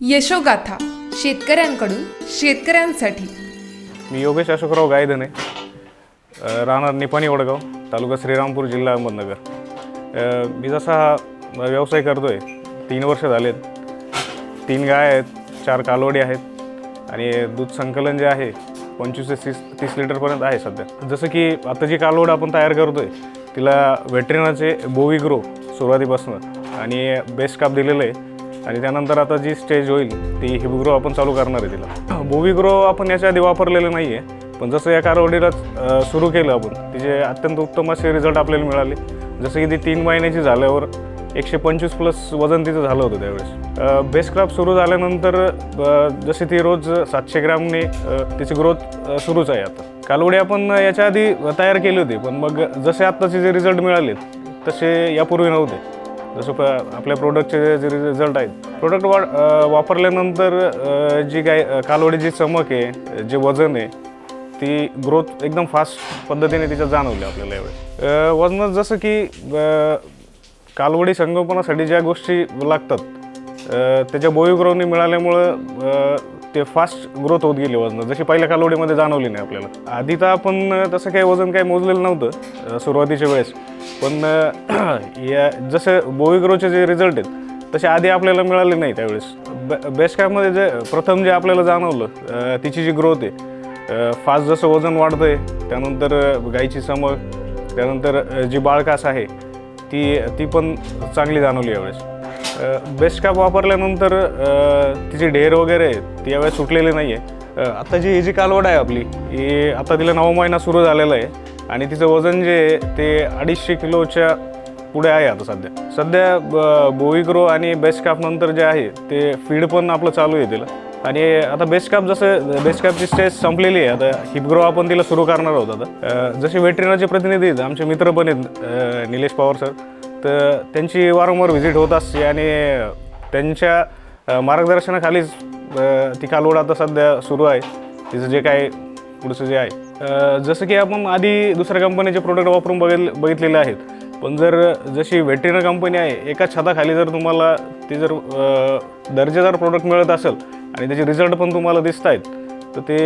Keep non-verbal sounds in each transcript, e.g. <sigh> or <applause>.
यशोगाथा शेतकऱ्यांकडून शेतकऱ्यांसाठी. मी योगेश अशोकराव गायधने राहणार निपाणी वडगाव तालुका श्रीरामपूर जिल्हा अहमदनगर. अ, मी जसा हा व्यवसाय करतो आहे तीन वर्ष झालेत. तीन गाय आहेत चार कालवडी आहेत आणि दूध संकलन जे आहे पंचवीस ते तीस तीस लिटरपर्यंत आहे सध्या. जसं की आता जी कालवड आपण तयार करतो आहे तिला व्हेटरिनाचे बोवी ग्रो सुरुवातीपासून आणि बेस्ट काप दिलेलं आहे. आणि त्यानंतर आता जी स्टेज होईल ती हिबग्रो आपण चालू करणार आहे तिला. बोविग्रो आपण याच्या आधी वापरलेलं नाही आहे पण जसं या कारवडीला सुरू केलं आपण तिचे अत्यंत उत्तम असे रिझल्ट आपल्याला मिळाले. जसं की ती तीन महिन्याची झाल्यावर एकशे पंचवीस प्लस वजन तिचं झालं होतं त्यावेळेस. बेस्ट क्रॉप सुरू झाल्यानंतर जशी ती रोज सातशे ग्रॅमने तिची ग्रोथ सुरूच आहे आता. कालवडी आपण याच्या आधी तयार केली होती पण मग जसे आत्ताचे जे रिझल्ट मिळाले तसे यापूर्वी नव्हते. जसं प आपल्या प्रोडक्टचे जे रिझल्ट आहेत. प्रोडक्ट वा वापरल्यानंतर जी काय कालवडी कालवडीची चमक आहे जे वजन आहे ती ग्रोथ एकदम फास्ट पद्धतीने तिच्या जाणवली आपल्याला यावेळी. वजनात जसं की कालवडी संगोपनासाठी ज्या गोष्टी लागतात त्याच्या बोईग्रोनी मिळाल्यामुळं ते फास्ट ग्रोथ होत गेली वजन जशी पहिल्या कालवडीमध्ये जाणवली नाही आपल्याला. आधी तर आपण तसं काही वजन काही मोजलेलं नव्हतं सुरुवातीच्या वेळेस. पण या जसं बोईग्रोचे जे रिझल्ट आहेत तसे आधी आपल्याला मिळाले नाही त्यावेळेस. बे बेस्ट कॅपमध्ये जे प्रथम जे आपल्याला जाणवलं तिची जी ग्रोथ आहे फास्ट जसं वजन वाढतं आहे त्यानंतर गाईची समळ त्यानंतर जी बाळकास आहे ती ती पण चांगली जाणवली यावेळेस. बेस्ट कॅप वापरल्यानंतर तिची ढेर वगैरे आहे ती यावेळेस सुटलेली नाही आहे आता जी ही जी कालवड आहे आपली ही आता तिला नऊ महिना सुरू झालेला आहे. आणि तिचं वजन जे आहे ते अडीचशे किलोच्या पुढे आहे आता सध्या. सध्या ब- बोईग्रो आणि बेस्ट कॅप नंतर जे आहे ते फीड पण आपलं चालू आहे तिला. आणि आता बेस्ट कॅप जसं बेस्ट कॅपची स्टेज संपलेली आहे. आता हिपग्रो आपण तिला सुरू करणार आहोत आता. जसे वेटरिनरचे प्रतिनिधी आहेत आमचे मित्र पण आहेत निलेश पवार सर. तर त्यांची वारंवार व्हिजिट होत असते आणि त्यांच्या मार्गदर्शनाखालीच ती कालवड आता सध्या सुरू आहे. तिचं जे काय पुढचं जे आहे. जसं की आपण आधी दुसऱ्या कंपनीचे प्रोडक्ट वापरून बघितले बघितलेले आहेत. पण जर जशी व्हेटरिनर कंपनी आहे एका छताखाली जर तुम्हाला ती जर दर्जेदार प्रोडक्ट मिळत असेल आणि त्याचे रिझल्ट पण तुम्हाला दिसत आहेत तर ते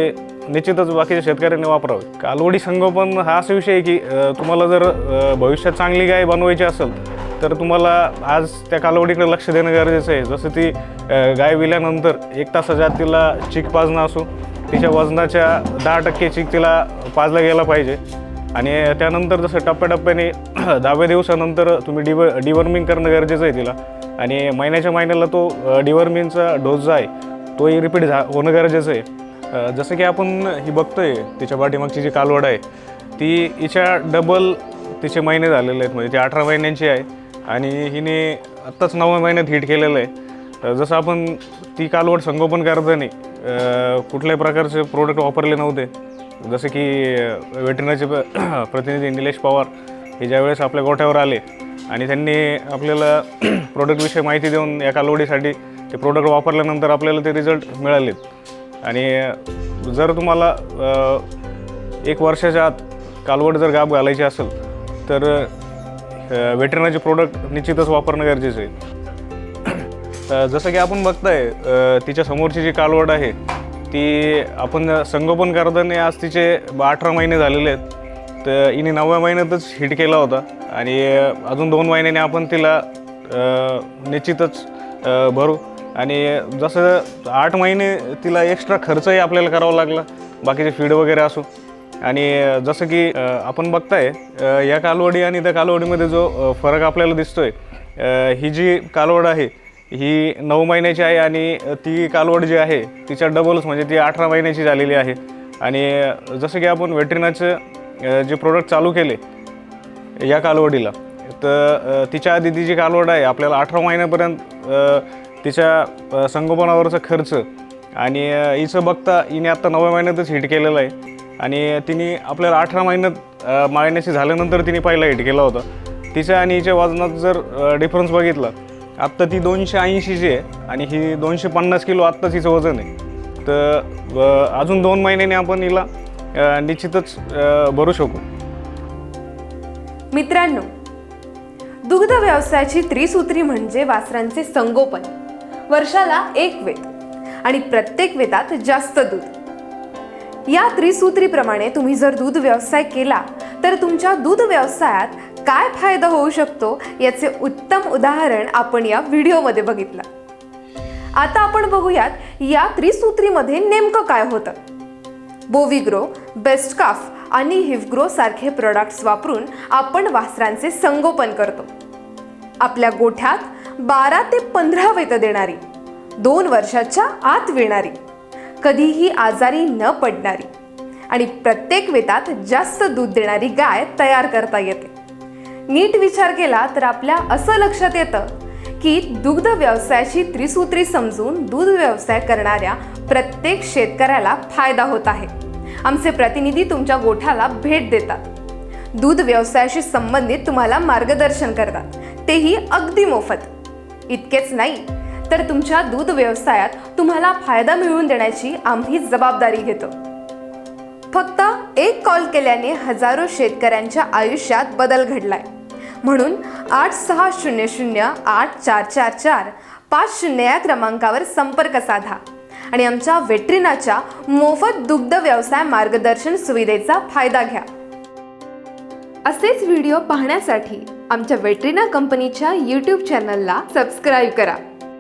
निश्चितच बाकीच्या शेतकऱ्यांनी वापरावे. कालवडी संगोपन हा असा विषय आहे की तुम्हाला जर भविष्यात चांगली गाय बनवायची असेल तर तुम्हाला आज त्या कालावधीकडे लक्ष देणं गरजेचं आहे. जसं ती गाय विल्यानंतर एक तासाच्या आत तिला चीक पाजणं असो तिच्या वजनाच्या दहा टक्के चीक तिला पाजला गेला पाहिजे. आणि त्यानंतर जसं टप्प्याटप्प्याने <clears throat> दहाव्या दिवसानंतर तुम्ही डिव डिवर्मिंग करणं गरजेचं आहे तिला. आणि महिन्याच्या महिन्याला तो डिवर्मिंगचा डोस जो आहे तोही रिपीट झा होणं गरजेचं आहे. जसं की आपण ही बघतो आहे तिच्या पाठीमागची जी कालवड आहे ती हिच्या डबल तिचे महिने झालेले आहेत. म्हणजे ती अठरा महिन्यांची आहे. आणि हिने आत्ताच नवव्या महिन्यात हिट केलेलं आहे. जसं आपण ती कालवड संगोपन करताना कुठल्याही प्रकारचे प्रोडक्ट वापरले नव्हते. जसं की वेटरनरीचे <clears throat> प्रतिनिधी निलेश पवार हे ज्यावेळेस आपल्या गोठ्यावर आले आणि त्यांनी आपल्याला <clears throat> प्रोडक्टविषयी माहिती देऊन या कालवडीसाठी ते प्रोडक्ट वापरल्यानंतर आपल्याला ते रिझल्ट मिळालेत. आणि जर तुम्हाला एक वर्षाच्या आत कालवड जर गाब घालायची असेल तर वेटरनरीचे प्रोडक्ट निश्चितच वापरणं गरजेचं आहे. जसं की आपण बघताय तिच्या समोरची जी कालवड आहे ती आपण संगोपन करताना आज तिचे अठरा महिने झालेले आहेत. तर हिने नवव्या महिन्यातच हिट केला होता आणि अजून दोन महिन्याने आपण तिला निश्चितच भरू. आणि जसं आठ महिने तिला एक्स्ट्रा खर्चही आपल्याला करावा लागला बाकीचे फीड वगैरे असो. आणि जसं की आपण बघताय या कालवडी आणि त्या कालवडीमध्ये जो फरक आपल्याला दिसतोय ही जी कालवड आहे ही नऊ महिन्याची आहे आणि ती कालवड जी आहे तिच्या डबलच म्हणजे ती अठरा महिन्याची झालेली आहे. आणि जसं की आपण वेटरिनाचं जे प्रोडक्ट चालू केले या कालवडीला तर तिच्या आधी ती जी कालवड आहे आपल्याला अठरा महिन्यापर्यंत तिच्या संगोपनावरचा खर्च आणि हिचं बघता हिने आत्ता नव्या महिन्यातच हिट केलेलं आहे. आणि तिने आपल्याला अठरा महिन्यात अ, झाल्यानंतर तिने पहिला हिट केला होता. तिच्या आणि हिच्या वजनात जर डिफरन्स बघितला आत्ता ती दोनशे ऐंशीची आहे आणि ही दोनशे पन्नास किलो आत्ताच हिचं वजन आहे. तर अजून दोन महिन्याने आपण हिला निश्चितच भरू शकू. मित्रांनो दुग्ध व्यवसायाची त्रिसूत्री म्हणजे वासरांचे संगोपन. वर्षाला एक वेत आणि प्रत्येक वेतात जास्त दूध. या त्रिसूत्रीप्रमाणे तुम्ही जर दूध व्यवसाय केला तर तुमच्या दूध व्यवसायात काय फायदा होऊ शकतो याचे उत्तम उदाहरण आपण या व्हिडिओमध्ये बघितलं. आता आपण बघूयात या त्रिसूत्रीमध्ये नेमकं काय होतं. बोविग्रो बेस्ट काफ आणि हिवग्रो सारखे प्रोडक्ट्स वापरून आपण वासरांचे संगोपन करतो. आपल्या गोठ्यात बारा ते पंधरा वेत देणारी दोन वर्षाच्या आत विणारी. कधीही आजारी न पडणारी आणि प्रत्येक वेतात जास्त दूध देणारी गाय तयार करता येते. नीट विचार केला तर आपल्या असं लक्षात येतं की दुग्ध व्यवसायाची त्रिसूत्री समजून दूध व्यवसाय करणाऱ्या प्रत्येक शेतकऱ्याला फायदा होत आहे. आमचे प्रतिनिधी तुमच्या गोठ्याला भेट देतात. दूध व्यवसायाशी संबंधित तुम्हाला मार्गदर्शन करतात. तेही अगदी मोफत. इतकेच नाही तर तुमच्या दूध व्यवसायात तुम्हाला फायदा मिळवून देण्याची आम्ही जबाबदारी घेतो. फक्त एक कॉल केल्याने हजारो शेतकऱ्यांच्या आयुष्यात बदल घडलाय. म्हणून आठ सहा शून्य शून्य आठ चार चार चार पाच शून्य या क्रमांकावर संपर्क साधा आणि आमच्या वेट्रिनाच्या मोफत दुग्ध व्यवसाय मार्गदर्शन सुविधेचा फायदा घ्या. असेच व्हिडिओ पाहण्यासाठी आमच्या वेट्रिना कंपनीच्या यूट्यूब चॅनलला सबस्क्राईब करा.